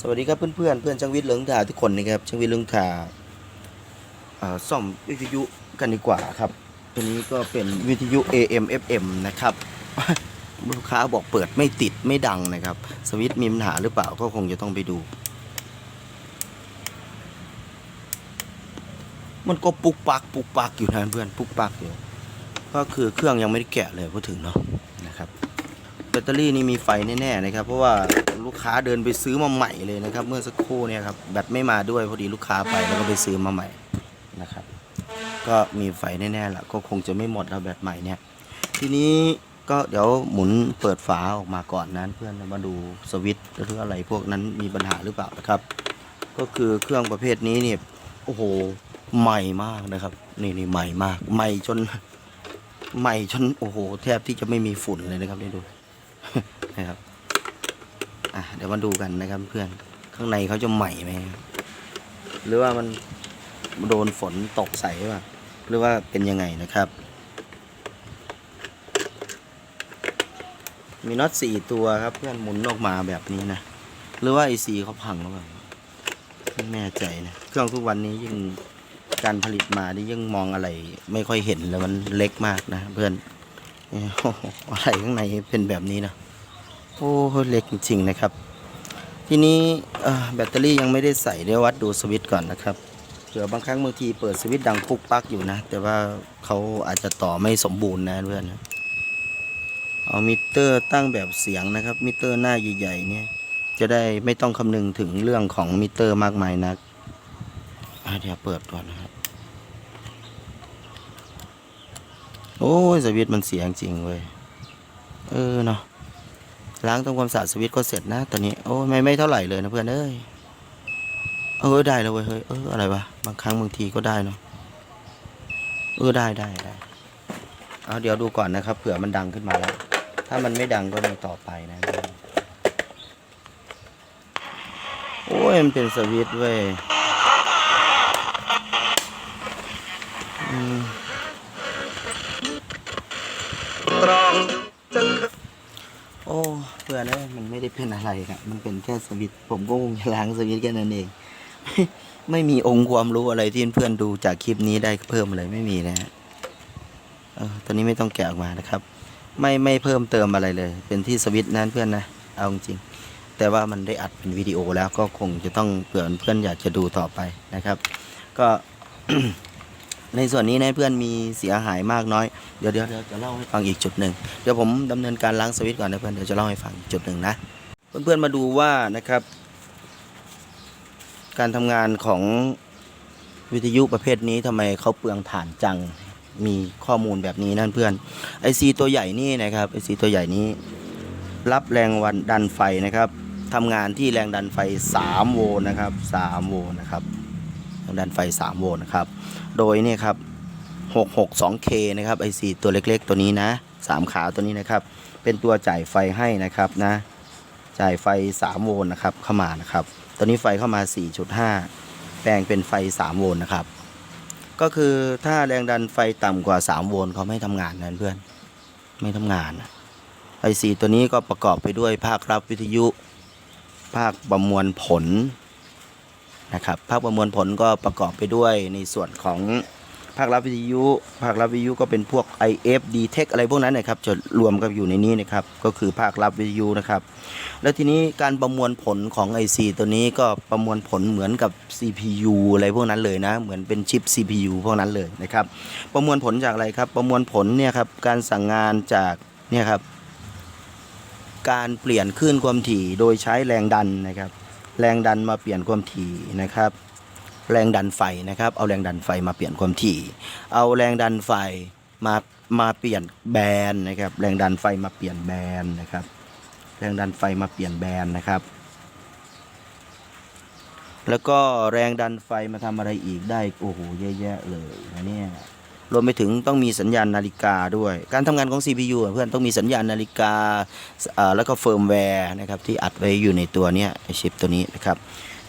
สวัสดีครับเพื่อนเพื่อนเพื่อนช่างวิทย์เลืองถาทุกคนนะครับช่างวิทย์เลืองถาซ่อมวิทยุกันดีกว่าครับ ตัวนี้ก็เป็นวิทยุ AM FM นะครับลูกค้าบอกเปิดไม่ติดไม่ดังนะครับ สวิตช์มีปัญหาหรือเปล่าก็คงจะต้องไปดู มันก็ปุกปักปุกปักอยู่นะเพื่อนปุกปักอยู่ก็คือเครื่องยังไม่ได้แกะเลยพูดถึงเนาะนะครับ ตเตอรี่นี่มีไฟแน่ๆนะครับ เพราะว่าลูกค้าเดินไปซื้อมาใหม่เลยนะครับ เมื่อสักครู่เนี่ยครับแบตไม่มาด้วยพอดีลูกค้าไปแล้วก็ไปซื้อมาใหม่นะครับ ก็มีไฟแน่ๆแหละก็คงจะไม่หมดแล้วแบตใหม่เนี่ยทีนี้ก็เดี๋ยวหมุนเปิดฝาออกมาก่อนนั้นเพื่อนมาดูสวิตช์หรืออะไรพวกนั้นมีปัญหาหรือเปล่านะครับ ก็คือเครื่องประเภทนี้เนี่ยโอ้โหใหม่มากนะครับ นี่นี่ใหม่มาก ใหม่จนใหม่จนโอ้โห แทบที่จะไม่มีฝุ่นเลยนะครับนี่ดู นะครับอะเดี๋ยวมาดูกันนะครับเพื่อนข้างในเขาจะใหม่ไหมหรือว่ามันโดนฝนตกใส่ป่ะหรือว่าเป็นยังไงนะครับ มีน็อตสี่ตัวครับเพื่อนหมุนออกมาแบบนี้นะหรือว่าไอซีเขาพังหรือเปล่าไม่แน่ใจนะเครื่องทุกวันนี้ยิ่งการผลิตมานี่ยิ่งมองอะไรไม่ค่อยเห็นแล้วมันเล็กมากนะเพื่อน อะไรข้างในเป็นแบบนี้นะโอ้เล็กจริงๆนะครับ ทีนี้แบตเตอรี่ยังไม่ได้ใส่เดี๋ยววัดดูสวิตช์ก่อนนะครับเผื่อบางครั้งบางทีเปิดสวิตช์ดังปุกปักอยู่นะ แต่ว่าเขาอาจจะต่อไม่สมบูรณ์นะเพื่อนนะเอามิเตอร์ตั้งแบบเสียงนะครับ มิเตอร์หน้าใหญ่ๆเนี่ย จะได้ไม่ต้องคำนึงถึงเรื่องของมิเตอร์มากมายนักอะเดี๋ยวเปิดก่อนนะครับ อ้ยสวิตมันเสียงจริงเว้ยเออเนาะล้างทำความสะอาดสวิตก็เสร็จนะตอนนี้โอ้ยไม่ไม่เท่าไหร่เลยนะเพื่อนเอ้ยเออได้แล้วเว้ยเฮ้ยเอออะไรวะบางครั้งบางทีก็ได้เนาะเออได้ได้ได้เอาเดี๋ยวดูก่อนนะครับเผื่อมันดังขึ้นมาแล้ว ถ้ามันไม่ดังก็มีต่อไปนะโอ้ยมันเป็นสวิตเว้ยอืม เป็นอะไรครับมันเป็นแค่สวิตผมก็คงจะล้างสวิตแค่นั้นเอง ไม่มีองค์ความรู้อะไรที่เพื่อนดูจากคลิปนี้ได้เพิ่มเลยไม่มีนะฮะเออตอนนี้ไม่ต้องแกะออกมานะครับ ไม่ไม่เพิ่มเติมอะไรเลย เป็นที่สวิตนั้นเพื่อนนะเอาจริงแต่ว่ามันได้อัดเป็นวิดีโอแล้วก็คงจะต้องเผื่อเพื่อนอยากจะดูต่อไปนะครับ ก็ในส่วนนี้นะเพื่อนมีเสียหายมากน้อย เดี๋ยวเดี๋ยวจะเล่าให้ฟังอีกจุดหนึ่งเดี๋ยวผมดำเนินการล้างสวิตก่อนนะเพื่อนเดี๋ยวจะเล่าให้ฟังจุดหนึ่งนะ เพื่อนๆมาดูว่านะครับ การทำงานของวิทยุประเภทนี้ทำไมเขาเปลืองถ่านจังมีข้อมูลแบบนี้นั่นเพื่อนไอซีตัวใหญ่นี่นะครับไอซีตัวใหญ่นี้ รับแรงวันดันไฟนะครับทำงานที่แรงดันไฟ 3 โวลต์นะครับ 3 โวลต์นะครับแรงดันไฟ 3 โวลต์นะครับ โดยนี่ครับ 662K นะครับไอซีตัวเล็กๆ ตัวนี้นะสามขาตัวนี้นะครับ เป็นตัวจ่ายไฟให้นะครับนะ จ่ายไฟ 3 โวลต์นะครับเข้ามานะครับ ตอนนี้ไฟเข้ามา 4.5 แปลงเป็นไฟ 3 โวลต์นะครับ ก็คือถ้าแรงดันไฟต่ำกว่า 3 โวลต์เขาไม่ทำงานนะเพื่อน ไม่ทำงานนะไอซีตัวนี้ก็ประกอบไปด้วยภาครับวิทยุ ภาคประมวลผลนะครับ ภาคประมวลผลก็ประกอบไปด้วยในส่วนของ ภาครับวิทยุ ภาครับวิทยุก็เป็นพวก IF d t e c อะไรพวกนั้นนะครับจะรวมกันอยู่ในนี้นะครับ ก็คือภาครับวิทยุนะครับ แล้วทีนี้การประมวลผลของ IC ตัวนี้ก็ประมวลผลเหมือนกับ CPU อะไรพวกนั้นเลยนะ เหมือนเป็นชิป CPU พวกนั้นเลยนะครับ ประมวลผลจากอะไรครับ ประมวลผลเนี่ยครับการสั่งงานจากเนี่ยครับการเปลี่ยนคลื่นความถี่โดยใช้แรงดันนะครับ แรงดันมาเปลี่ยนความถี่นะครับ แรงดันไฟนะครับ เอาแรงดันไฟมาเปลี่ยนความถี่ เอาแรงดันไฟมามาเปลี่ยนแบนนะครับ แรงดันไฟมาเปลี่ยนแบนนะครับ แรงดันไฟมาเปลี่ยนแบนนะครับ แล้วก็แรงดันไฟมาทำอะไรอีกได้โอ้โหเยอะแยะเลยนะเนี่ยรวมไปถึงต้องมีสัญญาณนาฬิกาด้วย การทำงานของ CPU เพื่อนต้องมีสัญญาณนาฬิกาแล้วก็เฟิร์มแวร์นะครับที่อัดไว้อยู่ในตัวเนี้ยชิปตัวนี้นะครับ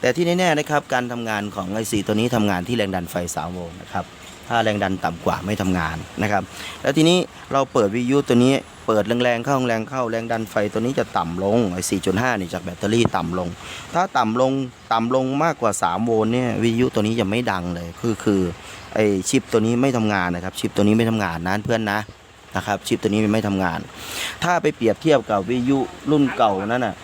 แต่ที่แน่ๆนะครับการทำงานของไอซีตัวนี้ทำงานที่แรงดันไฟ3โวลต์นะครับถ้าแรงดันต่ำกว่าไม่ทำงานนะครับ แล้วทีนี้เราเปิดวิทยุตัวนี้เปิดแรงๆเข้าแรงเข้าแรงดันไฟตัวนี้จะต่ำลงไอ้4.5นี่จากแบตเตอรี่ต่ำลง ถ้าต่ำลงต่ำลงมากกว่า 3 โวลต์เนี่ยวิทยุตัวนี้จะไม่ดังเลยคือคือไอ้ชิปตัวนี้ไม่ทำงานนะครับชิปตัวนี้ไม่ทำงานนะเพื่อนนะนะครับชิปตัวนี้ไม่ทำงาน ถ้าไปเปรียบเทียบกับวิทยุรุ่นเก่านั้นน่ะ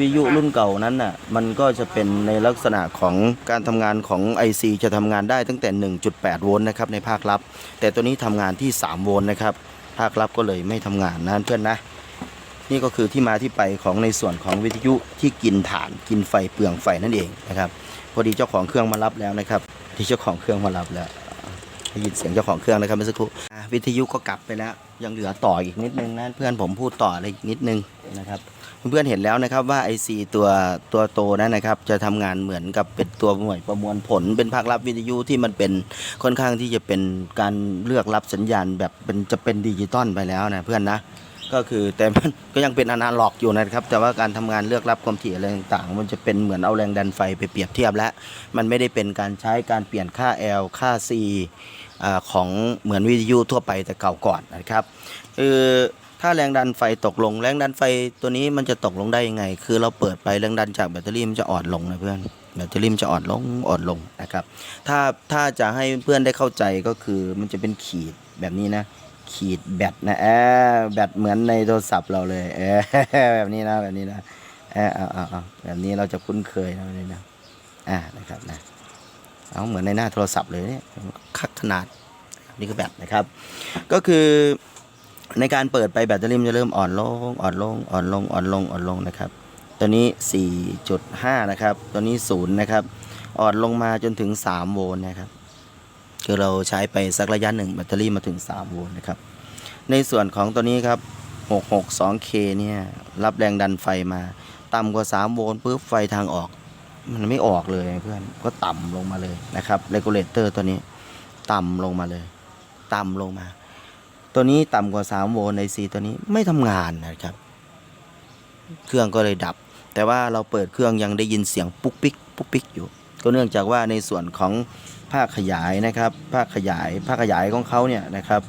วิยุรุ่นเก่านั้นน่ะมันก็จะเป็นในลักษณะของการทำงานของ IC จะทำงานได้ตั้งแต่ 1.8 โวลต์นะครับในภาคลับ แต่ตัวนี้ทำงานที่ 3 โวลต์นะครับ ภาคลับก็เลยไม่ทำงานนะเพื่อนนะ นี่ก็คือที่มาที่ไปของในส่วนของวิทยุที่กินถ่านกินไฟเปลืองไฟนั่นเองนะครับ พอดีเจ้าของเครื่องมารับแล้วนะครับ ที่เจ้าของเครื่องมารับแล้วได้ยินเสียงเจ้าของเครื่องนะครับเมื่อสักครู่วิทยุก็กลับไปแล้ว ยังเหลือต่ออีกนิดนึงนะเพื่อนผมพูดต่ออะไรอีกนิดนึงนะครับ เพื่อนๆเห็นแล้วนะครับว่า IC ตัวตัวโตนั้นนะครับ จะทำงานเหมือนกับเป็นตัวหน่วยประมวลผล เป็นภาครับวิทยุที่มันเป็นค่อนข้างที่จะเป็นการเลือกรับสัญญาณแบบเป็นจะเป็นดิจิตอลไปแล้วนะเพื่อนนะก็คือแต่มันก็ยังเป็นอนาล็อกอยู่นะครับ แต่ว่าการทำงานเลือกรับความถี่อะไรต่างๆ มันจะเป็นเหมือนเอาแรงดันไฟไปเปรียบเทียบแล้ว มันไม่ได้เป็นการใช้การเปลี่ยนค่า L ค่า C อของเหมือนวิทยุทั่วไปแต่เก่าก่อนนะครับคือ ถ้าแรงดันไฟตกลง แรงดันไฟตัวนี้มันจะตกลงได้ยังไง คือเราเปิดไปแรงดันจากแบตเตอรี่มันจะอ่อนลงนะเพื่อนแบตเตอรี่มันจะอ่อนลงอ่อนลงนะครับ ถ้าถ้าจะให้เพื่อนได้เข้าใจก็คือมันจะเป็นขีดแบบนี้นะ ขีดแบตนะแอบแบตเหมือนในโทรศัพท์เราเลยเอแบบนี้นะแบบนี้นะเออเอาเอาเอแบบนี้เราจะคุ้นเคยนะนี้นะอ่านะครับนะเอาเหมือนในหน้าโทรศัพท์เลยเนี่ยคักขนาดนี่คือแบตนะครับ ก็คือ ในการเปิดไปแบตเตอรี่มันจะเริ่มอ่อนลงอ่อนลงอ่อนลงอ่อนลงอ่อนลงนะครับ ตัวนี้ 4.5 นะครับ ตัวนี้0นะครับ อ่อนลงมาจนถึง 3 โวลต์นะครับ คือเราใช้ไปสักระยะหนึ่งแบตเตอรี่มาถึง 3 โวลต์นะครับ ในส่วนของตัวนี้ครับ 662K เนี่ยรับแรงดันไฟมาต่ำกว่า 3 โวลต์ปุ๊บไฟทางออก มันไม่ออกเลยเพื่อนก็ต่ำลงมาเลยนะครับเรกูเลเตอร์ตัวนี้ ต่ำลงมาเลย ต่ำลงมา ตัวนี้ต่ำกว่า 3 โวลต์ในซีตัวนี้ไม่ทำงานนะครับ เครื่องก็เลยดับ แต่ว่าเราเปิดเครื่องยังได้ยินเสียงปุ๊กปิ๊กปุ๊กปิ๊กอยู่ ก็เนื่องจากว่าในส่วนของภาคขยายนะครับ ภาคขยายภาคขยายของเขาเนี่ยนะครับ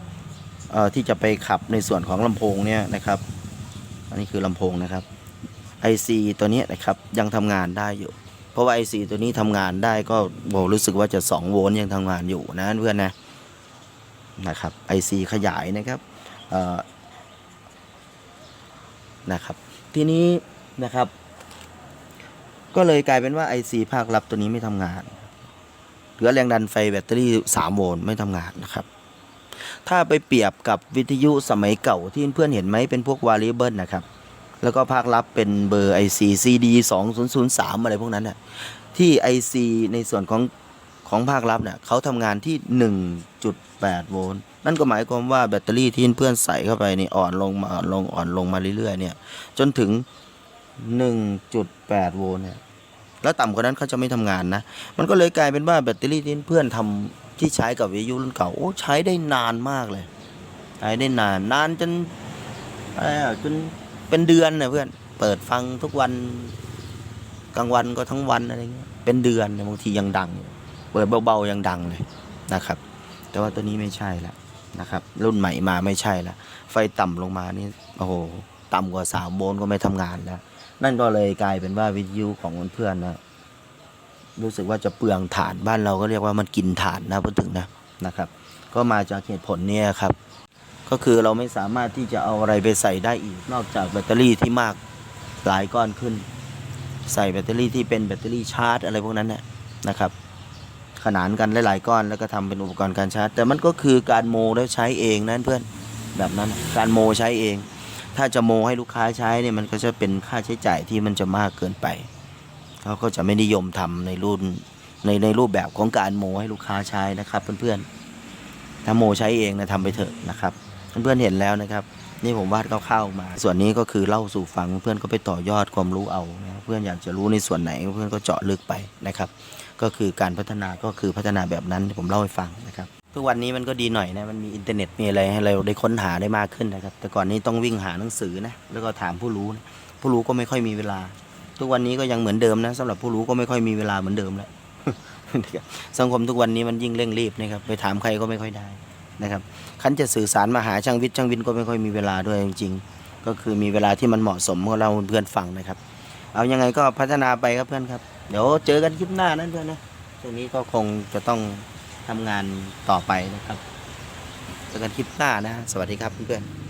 ที่จะไปขับในส่วนของลำโพงเนี่ยนะครับ อันนี้คือลำโพงนะครับ IC ตัวนี้นะครับยังทำงานได้อยู่ เพราะว่า IC ตัวนี้ทำงานได้ก็บอกรู้สึกว่าจะ 2 โวลต์ยังทำงานอยู่นะเพื่อนนะ นะครับ IC ขยายนะครับนะครับ ทีนี้นะครับ ก็เลยกลายเป็นว่า IC ภาคลับตัวนี้ไม่ทำงานเหลือแรงดันไฟแบตเตอรี่ 3 โวลต์ไม่ทำงานนะครับ ถ้าไปเปรียบกับวิทยุสมัยเก่าที่เพื่อนเห็นไหมเป็นพวกวาริเบิลนะครับ แล้วก็ภาคลับเป็นเบอร์ IC CD 2003 อะไรพวกนั้นนะที่ IC ในส่วนของ ของภาคลับเนี่ยเขาทำงานที่ 1.8 โวลต์นั่นก็หมายความว่าแบตเตอรี่ที่เพื่อนใส่เข้าไปนี่อ่อนลงมาอ่อนลงอ่อนลงมาเรื่อยๆเนี่ยจนถึง 1.8 โวลต์เนี่ยแล้วต่ำกว่านั้นเขาจะไม่ทำงานนะ มันก็เลยกลายเป็นว่าแบตเตอรี่ที่เพื่อนทำที่ใช้กับวิทยุรุ่นเก่าโอ้ใช้ได้นานมากเลย ใช้ได้นานนานจนอะไรอะจนเป็นเดือนนะเพื่อนเปิดฟังทุกวันกลางวันก็ทั้งวันอะไรเงี้ยเป็นเดือนบางทียังดังอยู่ เปิดเบาๆยังดังเลยนะครับ แต่ว่าตัวนี้ไม่ใช่ละนะครับ รุ่นใหม่มาไม่ใช่ละไฟต่ำลงมานี่โอ้โหต่ำกว่าสามโวลต์ก็ไม่ทำงานแล้ว นั่นก็เลยกลายเป็นว่าวิทยุของเพื่อนนะรู้สึกว่าจะเปลืองถ่านบ้านเราก็เรียกว่ามันกินถ่านนะพูดถึงนะนะครับ ก็มาจากเหตุผลเนี้ครับ ก็คือเราไม่สามารถที่จะเอาอะไรไปใส่ได้อีก นอกจากแบตเตอรี่ที่มากหลายก้อนขึ้น ใส่แบตเตอรี่ที่เป็นแบตเตอรี่ชาร์จอะไรพวกนั้นนะนะครับ ขนานกันหลายๆก้อนแล้วก็ทำเป็นอุปกรณ์การชาร์จ แต่มันก็คือการโมแล้วใช้เองนั่นเพื่อนแบบนั้นการโมใช้เอง ถ้าจะโมให้ลูกค้าใช้เนี่ยมันก็จะเป็นค่าใช้จ่ายที่มันจะมากเกินไปเขาก็จะไม่นิยมทำในรุ่นในในรูปแบบของการโมให้ลูกค้าใช้นะครับ เพื่อนๆถ้าโมใช้เองนะทำไปเถอะนะครับ เพื่อนๆเห็นแล้วนะครับ นี่ผมวาดคร่าวๆมา ส่วนนี้ก็คือเล่าสู่ฟังเพื่อนก็ไปต่อยอดความรู้เอานะเพื่อนอยากจะรู้ในส่วนไหนเพื่อนก็เจาะลึกไปนะครับ ก็คือการพัฒนาก็คือพัฒนาแบบนั้นผมเล่าให้ฟังนะครับทุกวันนี้มันก็ดีหน่อยนะมันมีอินเทอร์เน็ตมีอะไรให้เราได้ค้นหาได้มากขึ้นนะครับ แต่ก่อนนี้ต้องวิ่งหาหนังสือนะแล้วก็ถามผู้รู้นะผู้รู้ก็ไม่ค่อยมีเวลา ทุกวันนี้ก็ยังเหมือนเดิมนะสำหรับผู้รู้ก็ไม่ค่อยมีเวลาเหมือนเดิมแล้วสังคมทุกวันนี้มันยิ่งเร่งรีบนะครับไปถามใครก็ไม่ค่อยได้นะครับคันจะสื่อสารมาหาช่างวิทย์ช่างวินก็ไม่ค่อยมีเวลาด้วยจริงๆ ก็คือมีเวลาที่มันเหมาะสมของเราเพื่อนฟังนะครับ เอายังไงก็พัฒนาไปครับเพื่อนครับ เดี๋ยวเจอกันคลิปหน้านั่นเพื่อนนะช่วงนี้ก็คงจะต้องทำงานต่อไปนะครับ เจอกันคลิปหน้านะ สวัสดีครับเพื่อนๆ